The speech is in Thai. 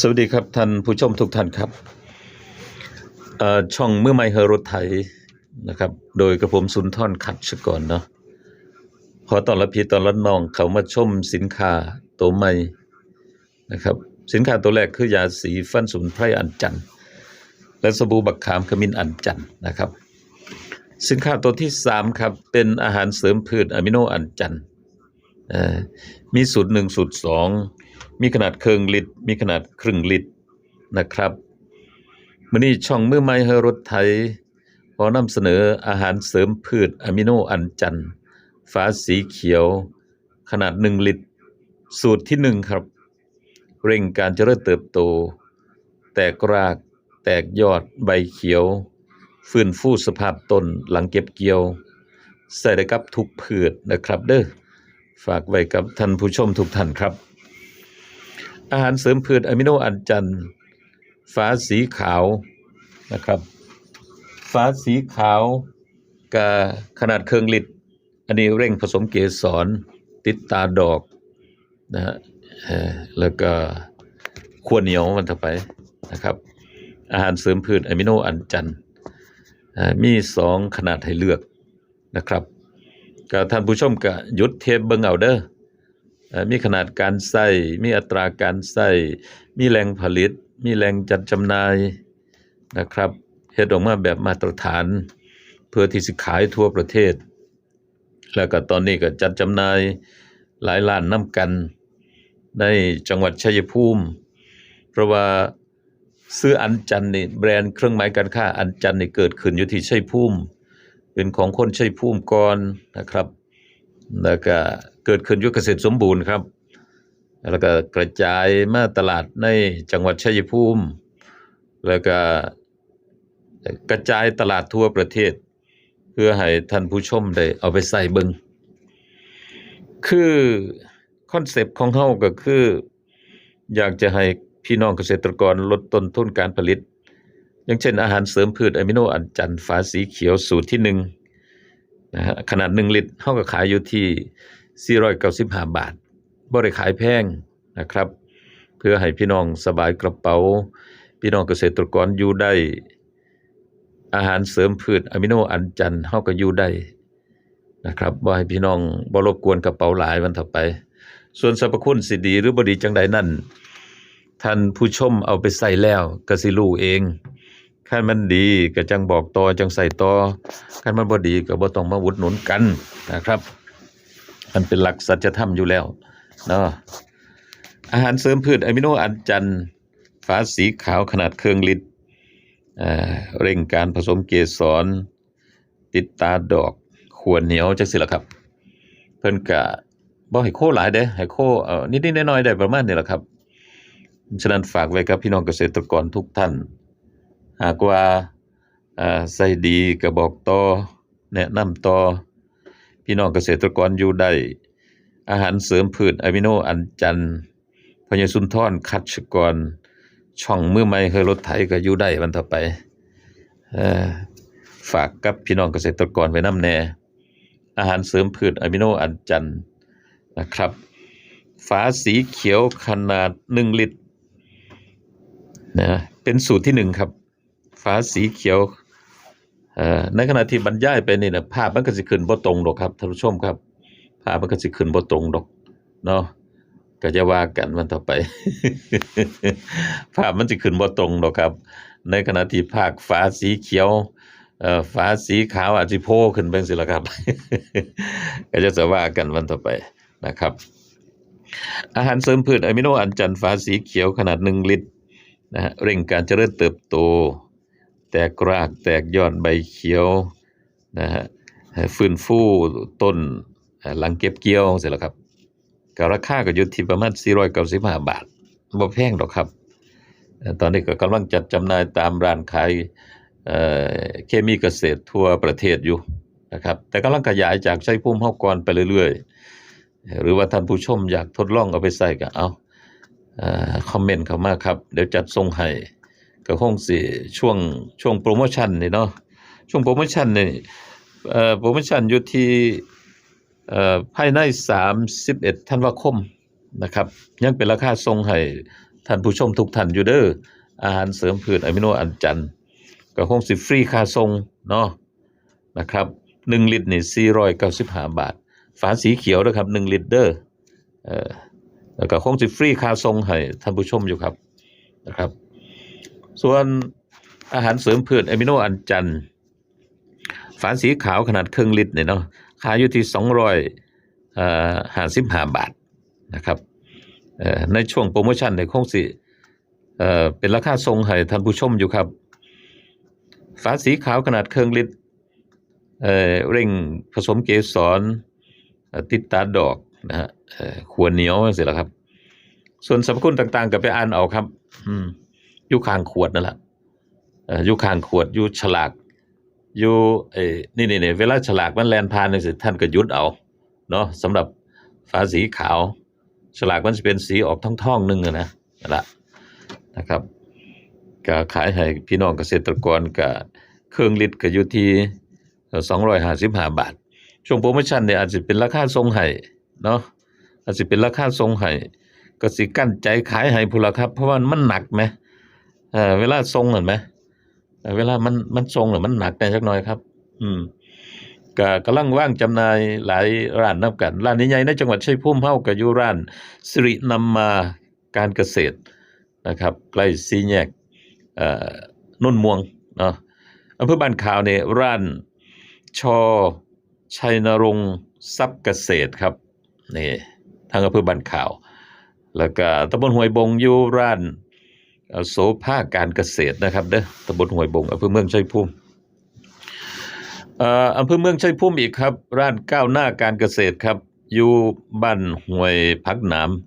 สวัสดีครับท่านผู้ชมทุกท่านครับช่องเมื่อไม่เฮรถไถนะครับ โดยกระผมสุนทรขัดชกรเนาะขอตอนรับพี่ตอนรับน้องเขามาชมสินค้าตัวใหม่นะครับ สินค้าตัวแรกคือยาสีฟันสุนไพรอันจันและสบู่บักขามขมิ้นอันจันนะครับ สินค้าตัวที่สามครับเป็นอาหารเสริมพืชอะมิโนอันจันมีสูตรหนึ่งสูตรสอง มีขนาดเครื่งลิตร มีขนาดครึ่งลิตรนะครับมื้อนี้ช่องมือไม้เฮรถไทยขอนำเสนออาหารเสริมพืชอะมิโนอันจันฝาสีเขียว ขนาด1ลิตร สูตรที่1ครับ เร่งการเจริญเติบโต แตกราก แตกยอดใบเขียว ฟื้นฟูสภาพต้นหลังเก็บเกี่ยว ใส่ได้กับทุกพืชนะครับเด้อฝากไว้กับท่านผู้ชมทุกท่านครับ อาหารเสริมพืชอะมิโนอันจันทร์ฟ้าสีขาวนะครับ ฟ้าสีขาวกับขนาดเครื่องลิตรอันนี้เร่งผสมเกสรติดตาดอกนะฮะแล้วก็ขั้วเหนียวมันต่อไปนะครับ อาหารเสริมพืชอะมิโนอันจันทร์มีสองขนาดให้เลือกนะครับก็ท่านผู้ชมก็ยุดเทปเบิงเอาเด้อเอ่อ มีขนาดการใส่มีอัตราการใส่มีแรงผลิต มีแรงจัดจำหน่ายนะครับเฮ็ดออกมาแบบมาตรฐาน เพื่อที่สิขายทั่วประเทศ แล้วก็ตอนนี้ก็จัดจำหน่ายหลายล้านน้ำกัน ในจังหวัดชัยภูมิ เพราะว่าซื้ออันจันนี่แบรนด์เครื่องหมายการค้าอันจันนี่เกิดขึ้นอยู่ที่ชัยภูมิเป็นของคนชัยภูมิก่อนนะครับ แล้วก็เกิดขึ้นยุคเกษตรสมบูรณ์ครับ แล้วก็กระจายมาตลาดในจังหวัดชัยภูมิ แล้วก็กระจายตลาดทั่วประเทศ เพื่อให้ท่านผู้ชมได้เอาไปใส่เบิงคือคอนเซปต์ของเฮาก็คือ อยากจะให้พี่น้องเกษตรกรลดต้นทุนการผลิต อย่างเช่นอาหารเสริมพืชอะมิโนอันจันฝาสีเขียวสูตรที่หนึ่ง นะฮะขนาด1ลิตรเท่ากับขายอยู่ที่ 495 บาทบ่ได้ขายแพงนะครับ เพื่อให้พี่น้องสบายกระเป๋า พี่น้องเกษตรกรอยู่ได้ อาหารเสริมพืชอะมิโนอันจันทร์เฮาก็อยู่ได้นะครับบ่ให้พี่น้องบ่รบกวนกระเป๋าหลายวันต่อไป ส่วนสรรพคุณสิดีหรือบดีจังใดนั่นท่านผู้ชมเอาไปใส่แล้วกสิรู้เอง คันมันดีก็จังบอกต่อจังใส่ต่อคันมันบ่ดีก็บ่ต้องมาอุดหนุนกันนะครับ มันเป็นหลักสัจธรรมอยู่แล้วเนาะอาหารเสริมพืชอะมิโนอันจันทร์ฝาสีขาวขนาดเครื่องลิตรเร่งการผสมเกสร ติดตาดอกขวดเหนียวจังซี่ล่ะครับ เพิ่นก็บ่ให้โคหลายเด้ให้โคเอ่อนิดๆน่อยๆได้ประมาณนี้ละครับฉะนั้นฝากไว้กับพี่น้องเกษตรกรทุกท่าน หากว่าใส่ดีก็บอกต่อแนะนำต่อ พี่น้องเกษตรกรอยู่ได้ อาหารเสริมพืชอะมิโนอันจันทร์พญสุนทรคัดชกร ช่องมือใหม่เฮอรถไถก็อยู่ได้วันต่อไปอฝากกับพี่น้องเกษตรกรไว้น้ำแน่ อาหารเสริมพืชอะมิโนอันจันนะครับ ฝาสีเขียวขนาด1ลิตรนะเป็นสูตรที่หนึ่งครับ ฝาสีเขียวเอ่อในขณะที่บรรยายไปนี่นะภาพมันก็สิขึ้นบ่ตรงดอกครับท่านผู้ชมครับ ภาพมันก็สิขึ้นบ่ตรงดอกเนาะก็จะว่ากันมันต่อไป ภาพมันสิขึ้นบ่ตรงดอกครับ ในขณะที่ภาคฟ้าสีเขียวเอ่อฟ้าสีขาวอาจสิโผล่ขึ้นไปจังซี่ล่ะครับ ก็จะสว่ากันวันต่อไปนะครับ อาหารเสริมพืชอะมิโนอันจันฟ้าสีเขียวขนาด1ลิตรนะฮะเร่งการเจริญเติบโต ตกรากแตกยอดใบเขียวนะฮะฟื้นฟูต้นหลังเก็บเกี่ยวเสร็จแล้วครับก็ราคาก็อยู่ที่ประมาณ 495 บาทบ่แพงดอกครับ ตอนนี้ก็กำลังจัดจำหน่ายตามร้านขายเเคมีเกษตรทั่วประเทศอยู่นะครับ แต่กำลังขยายจากใชัยภูมิเฮาก่อนไปเรื่อยๆ หรือว่าท่านผู้ชมอยากทดลองเอาไปใส่ก็เอาเอ่อคอมเมนต์เข้ามาครับ เดี๋ยวจัดส่งให้ ก็คงสิช่วงช่วงโปรโมชั่นนี่เนาะช่วงโปรโมชั่นนี่เอ่อโปรโมชั่นอยู่ที่เอ่อภายใน 31ธันวาคมนะครับ ยังเป็นราคาส่งให้ท่านผู้ชมทุกท่านอยู่เด้ออาหารเสริมพืชอะมิโนอันจันก็คงสิฟรีค่าส่งเนาะนะครับ1ลิตรนี่495บห้าบาท ฝาสีเขียวนะครับ1ลิตรเด้อเออแล้วก็คงสิฟรีค่าส่งให้ท่านผู้ชมอยู่ครับนะครับ ส่วนอาหารเสริมพืชอะมิโนอันจันฝาสีขาวขนาดครึ่งลิตรเนี่ยเนาะขายอยู่ที่200เอ่อ55บาทนะครับในช่วงโปรโมชั่นเนี่ยคงสิเอ่เป็นราคาทรงให้ท่านผู้ชมอยู่ครับ ฝาสีขาวขนาดเครึ่องลิตรเเร่งผสมเกสรติดตาดอกนะฮะขวดเหนียวเสร็จแล้วครับ ส่วนสรรพคุณต่างๆ ก็ไปอ่านเอาครับ อืม อยู่ข้างขวดนั่นแหละอยู่ข้างขวดอยู่ฉลากอยู่เอ้นี่นี่นี่เวลาฉลากมันแลนผ่านนี่สิท่านก็ยุดเอาเนาะสำหรับฝาสีขาว ฉลากมันจะเป็นสีออกท่องๆนึงนะนั่นละนะครับก็ขายให้พี่น้องเกษตรกรก็เครื่องลิตรก็อยู่ที่สองร้อยห้าสิบห้าบาท ช่วงโปรโมชั่นเนี่ยอาจจะเป็นราคาทรงให้เนาะอาจจะเป็นราคาทรงให้ก็สิกั้นใจขายให้พุ่นละครับ เพราะว่ามันหนักไหม เออเวลาทรงเห็นไหมเวลามันมันทรงเนี่ยมันหนักแน่จักหน่อยครับ อืมก็กำลังว่างจำหน่ายหลายร้านนับกันร้านใหญ่ๆในจังหวัดชัยภูมิเฮาก็อยู่ร้านสิรินำมาการเกษตรนะครับ ใกล้สี่แยกนุ่นม่วงเนาะอำเภอบ้านข่าวเนี่ยร้านชอชัยนรงทรัพย์เกษตรครับนี่ทางอำเภอบ้านข่าว แล้วก็ตำบลห้วยบงอยู่ร้าน โสภาการเกษตรนะครับเด้อตำบลห้วยบงอำเภอเมืองชัยภูมิเอ่ออำเภอเมืองชัยภูมิอีกครับ ร้านก้าวหน้าการเกษตรครับ อยู่บ้านห้วยพักหนาม